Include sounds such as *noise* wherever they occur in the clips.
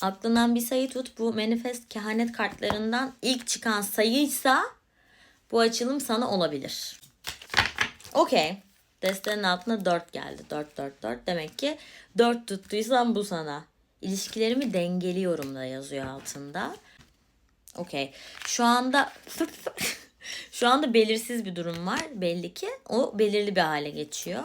Aklından bir sayı tut. Bu manifest kehanet kartlarından ilk çıkan sayıysa bu açılım sana olabilir. Okey. Destenin altına 4 geldi. 4 4 4. Demek ki 4 tuttuysam bu sana. İlişkilerimi dengeliyorum da yazıyor altında. Okey. Şu anda *laughs* şu anda belirsiz bir durum var belli ki. O belirli bir hale geçiyor.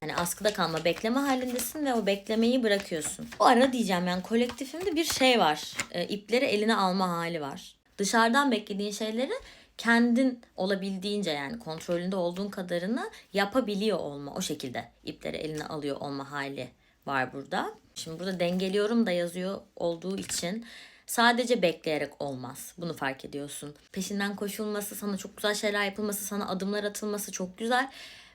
Hani askıda kalma bekleme halindesin ve o beklemeyi bırakıyorsun. O ara diyeceğim yani kolektifimde bir şey var. E, ipleri eline alma hali var. Dışarıdan beklediğin şeyleri kendin olabildiğince yani kontrolünde olduğun kadarını yapabiliyor olma. O şekilde ipleri eline alıyor olma hali var burada. Şimdi burada dengeliyorum da yazıyor olduğu için sadece bekleyerek olmaz. Bunu fark ediyorsun. Peşinden koşulması, sana çok güzel şeyler yapılması, sana adımlar atılması çok güzel.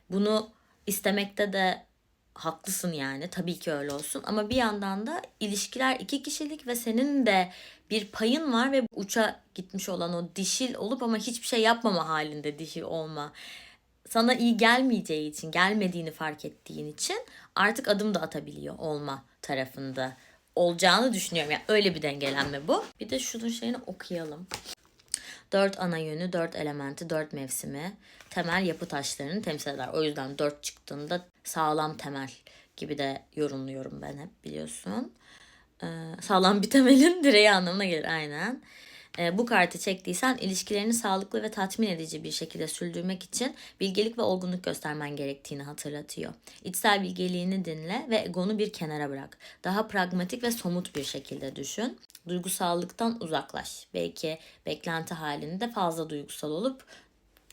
Bunu istemekte de haklısın yani. Tabii ki öyle olsun. Ama bir yandan da ilişkiler iki kişilik ve senin de bir payın var ve uça gitmiş olan o dişil olup ama hiçbir şey yapmama halinde dişil olma. Sana iyi gelmeyeceği için, gelmediğini fark ettiğin için artık adım da atabiliyor olma tarafında olacağını düşünüyorum. Yani öyle bir dengelenme bu. Bir de şunun şeyini okuyalım. Dört ana yönü, dört elementi, dört mevsimi, temel yapı taşlarını temsil eder. O yüzden dört çıktığında sağlam temel gibi de yorumluyorum ben hep biliyorsun. Ee, sağlam bir temelin direği anlamına gelir aynen. Ee, bu kartı çektiysen ilişkilerini sağlıklı ve tatmin edici bir şekilde sürdürmek için bilgelik ve olgunluk göstermen gerektiğini hatırlatıyor. İçsel bilgeliğini dinle ve egonu bir kenara bırak. Daha pragmatik ve somut bir şekilde düşün. Duygusallıktan uzaklaş. Belki beklenti halinde fazla duygusal olup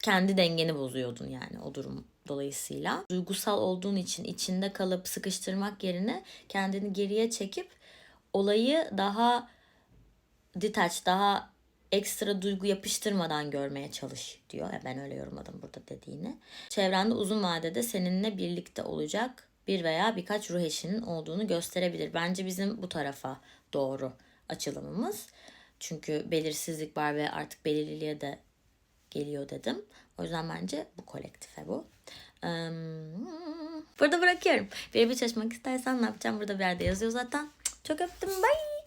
kendi dengeni bozuyordun yani o durum dolayısıyla. Duygusal olduğun için içinde kalıp sıkıştırmak yerine kendini geriye çekip olayı daha detach, daha ekstra duygu yapıştırmadan görmeye çalış diyor. Ben öyle yorumladım burada dediğini. Çevrende uzun vadede seninle birlikte olacak bir veya birkaç ruh eşinin olduğunu gösterebilir. Bence bizim bu tarafa doğru açılımımız. Çünkü belirsizlik var ve artık belirliliğe de geliyor dedim. O yüzden bence bu kolektife bu. Burada bırakıyorum. Bir bir çalışmak istersen ne yapacağım burada bir yerde yazıyor zaten. Çok öptüm. Bye.